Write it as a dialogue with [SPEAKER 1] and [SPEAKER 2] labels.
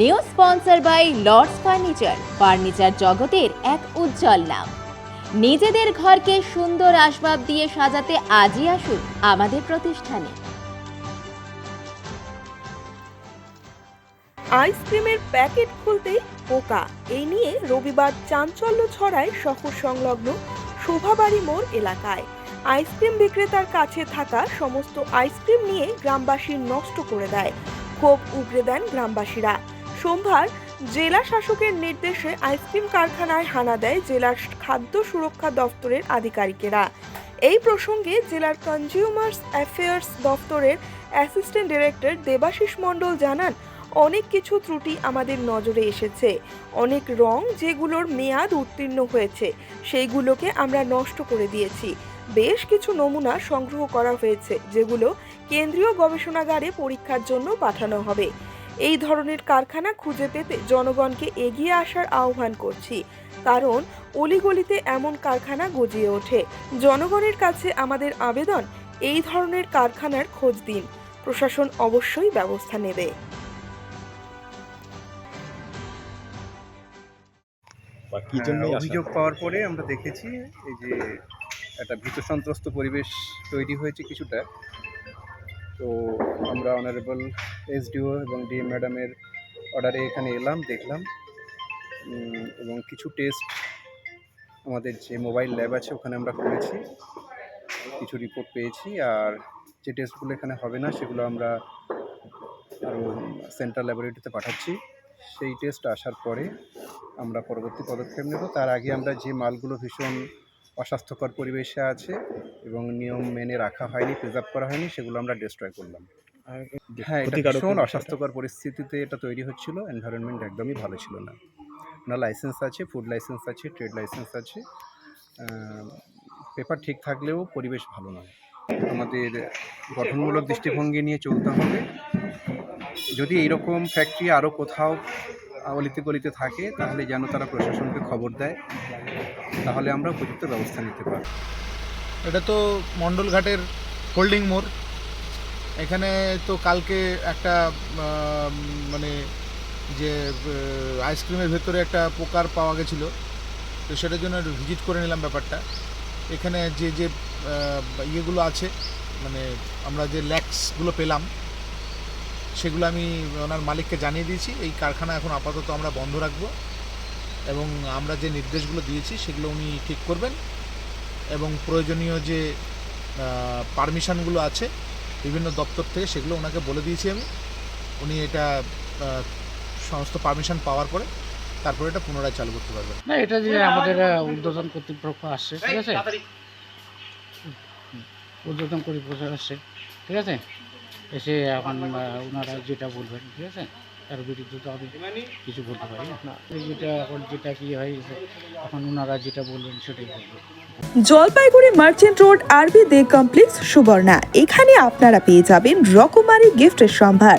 [SPEAKER 1] New sponsor by Lords furniture. Furniture জগতের এক উজ্জ্বল নাম। নিজেদের ঘরকে সুন্দর আসবাব দিয়ে সাজাতে আজই আসুন আমাদের প্রতিষ্ঠানে।
[SPEAKER 2] আইসক্রিমের প্যাকেট খুলতেই পোকা এই নিয়ে রবিবার চাঞ্চল্য ছড়ায় শহর সংলগ্ন শোভাবাড়ি মোড় এলাকায়। আইসক্রিম বিক্রেতার কাছে থাকা সমস্ত আইসক্রিম নিয়ে গ্রামবাসী নষ্ট করে দেয়। ক্ষোভ উগরে দেন গ্রামবাসীরা। সোমবার জেলা শাসকের নির্দেশে আইসক্রিম কারখানায় হানা দেয় জেলার খাদ্য সুরক্ষা দফতরের আধিকারিকেরা। এই প্রসঙ্গে জেলার কনজিউমার্স অ্যাফেয়ার্স দফতরের অ্যাসিস্ট্যান্ট ডিরেক্টর দেবাশিস মণ্ডল জানান, অনেক কিছু ত্রুটি আমাদের নজরে এসেছে। অনেক রং যেগুলোর মেয়াদ উত্তীর্ণ হয়েছে, সেইগুলোকে আমরা নষ্ট করে দিয়েছি। বেশ কিছু নমুনা সংগ্রহ করা হয়েছে, যেগুলো কেন্দ্রীয় গবেষণাগারে পরীক্ষার জন্য পাঠানো হবে। এই ধরনের কারখানা খুঁজে পেতে জনগণকে এগিয়ে আসার আহ্বান করছি। কারণ অলিগলিতে এমন কারখানা গজিয়ে ওঠে। জনগণের কাছে আমাদের আবেদন এই ধরনের কারখানার খোঁজ দিন। প্রশাসন অবশ্যই ব্যবস্থা নেবে।
[SPEAKER 3] কি জন্য
[SPEAKER 4] হ্যাঁ, অভিযোগ পাওয়ার পরে আমরা দেখেছি এই যে একটা ভীত সন্ত্রস্ত পরিবেশ তৈরি হয়েছে কিছুটা। তো আমরা অনারেবল এসডিও এবং ডিএম ম্যাডামের অর্ডারে এখানে এলাম, দেখলাম। এবং কিছু টেস্ট আমাদের যে মোবাইল ল্যাব আছে, ওখানে আমরা করেছি। কিছু রিপোর্ট পেয়েছি আর যে টেস্টগুলো এখানে হবে না, সেগুলো আমরা আরও সেন্ট্রাল ল্যাবরেটরিতে পাঠাচ্ছি। সেই টেস্ট আসার পরে আমরা পরবর্তী পদক্ষেপ নেব। তার আগে আমরা যে মালগুলো ভীষণ অস্বাস্থ্যকর পরিবেশে আছে এবং নিয়ম মেনে রাখা হয়নি প্রিজার্ভ করা হয়নি সেগুলো আমরা ডিস্ট্রয় করলাম। হ্যাঁ এটা ভীষণ অস্বাস্থ্যকর পরিস্থিতিতে এটা তৈরি হচ্ছিল এনভায়রনমেন্ট একদমই ভালো ছিল না। ওনার লাইসেন্স আছে ফুড লাইসেন্স আছে ট্রেড লাইসেন্স আছে পেপার ঠিক থাকলেও পরিবেশ ভালো নয়। আমাদের গঠনমূলক দৃষ্টিভঙ্গি নিয়ে চলতে হবে। যদি এইরকম ফ্যাক্টরি আরও কোথাও অলিতে গলিতে থাকে তাহলে যেন তারা প্রশাসনকে খবর দেয়। তাহলে আমরা উপযুক্ত ব্যবস্থা নিতে পারব।
[SPEAKER 5] এটা তো মণ্ডলঘাটের হোল্ডিং মোড়। এখানে তো কালকে একটা মানে যে আইসক্রিমের ভেতরে একটা পোকার পাওয়া গেছিল। তো সেটার জন্য ভিজিট করে নিলাম ব্যাপারটা। এখানে যে যে ইয়েগুলো আছে মানে আমরা যে ল্যাক্সগুলো পেলাম, সেগুলো আমি ওনার মালিককে জানিয়ে দিয়েছি। এই কারখানা এখন আপাতত আমরা বন্ধ রাখব। এবং আমরা যে নির্দেশগুলো দিয়েছি সেগুলো উনি ঠিক করবেন এবং প্রয়োজনীয় যে পারমিশনগুলো আছে বিভিন্ন দপ্তর থেকে সেগুলো ওনাকে বলে দিয়েছি আমি। উনি এটা সমস্ত পারমিশন পাওয়ার পরে তারপরে এটা পুনরায় চালু করতে পারবেন।
[SPEAKER 6] না, এটা যে আমাদের ঊর্ধ্বতন কর্তৃপক্ষ আসছে ঠিক আছে? ঊর্ধ্বতন কর্তৃপক্ষ আসছে ঠিক আছে? এসে এখন ওনারা যেটা বলবেন, ঠিক আছে? তার বিরুদ্ধে তো আমি কিছু বলতে পারি না। এই যেটা এখন যেটা কি হয় এখন ওনারা যেটা বলবেন সেটাই বলবেন
[SPEAKER 2] জলপাইগুড়ি মার্চেন্ট রোড আরবি দে কমপ্লেক্স সুবর্ণা। এখানে আপনারা পেয়ে যাবেন রকমারি গিফটের সম্ভার।